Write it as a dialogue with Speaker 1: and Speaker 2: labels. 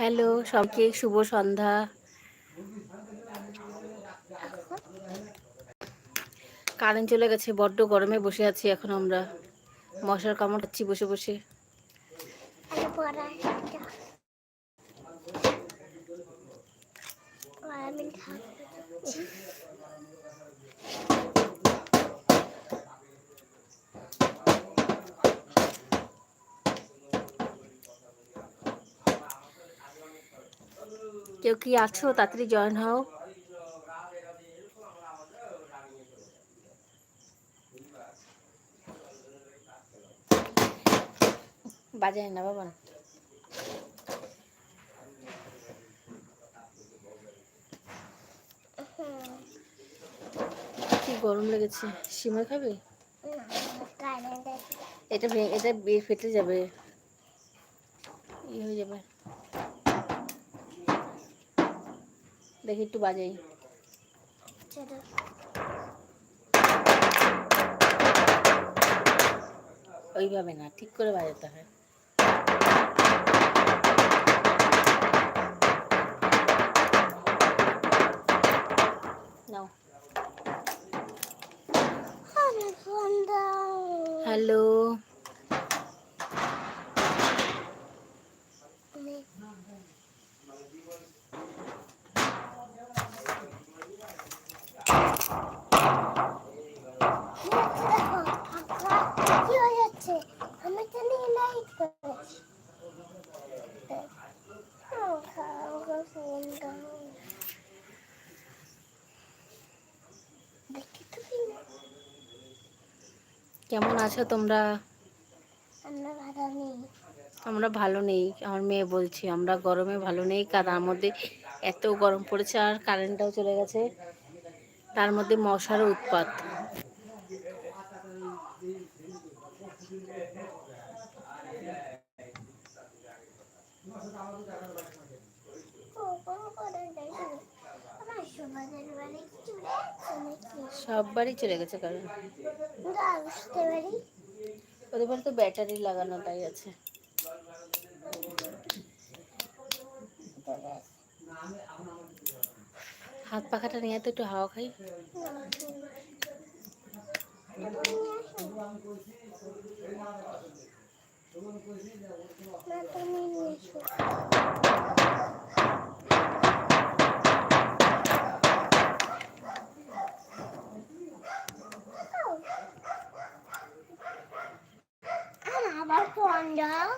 Speaker 1: Hello, সবকে শুভ সন্ধ্যা। Current চলে গেছে, বড্ড গরমে বসে আছি এখন আমরা। মশার কামড় কামড়াচ্ছি বসে বসে। কেউ কি আছো তাড়াতাড়ি জয়েন হও বাজায় না বাবা কি গরম লেগেছে সিমা খাবে এটা এটা ফেটে যাবে ই হয়ে যাবে দেখি একটু বাজাই। ওইভাবে না ঠিক করে বাজাতে হয়। নাও। হ্যালো
Speaker 2: আমি কি হয়ে যাচ্ছে আমি তো নিয়ে লাইট করেছি ফোন দাও দেখি তো
Speaker 1: কেমন আছো তোমরা?
Speaker 2: আমরা ভালো নেই।
Speaker 1: আমরা ভালো নেই আমার মেয়ে বলছি আমরা গরমে ভালো নেই তার মধ্যে এত গরম পড়েছে আর কারেন্টটাও চলে গেছে। তার মধ্যে মশারও উৎপাত
Speaker 2: কখন করে দেখি আমার সুবাদের বাড়ি চলে যাচ্ছে নাকি
Speaker 1: সব বাড়ি চলে গেছে
Speaker 2: পারি।
Speaker 1: ওদের বাড়ি তো ব্যাটারি লাগানো তাই আছে। হাত পাখাটা নিয়ে তো একটু হাওয়া খাই।
Speaker 2: না তুমি নিয়ে Amanda.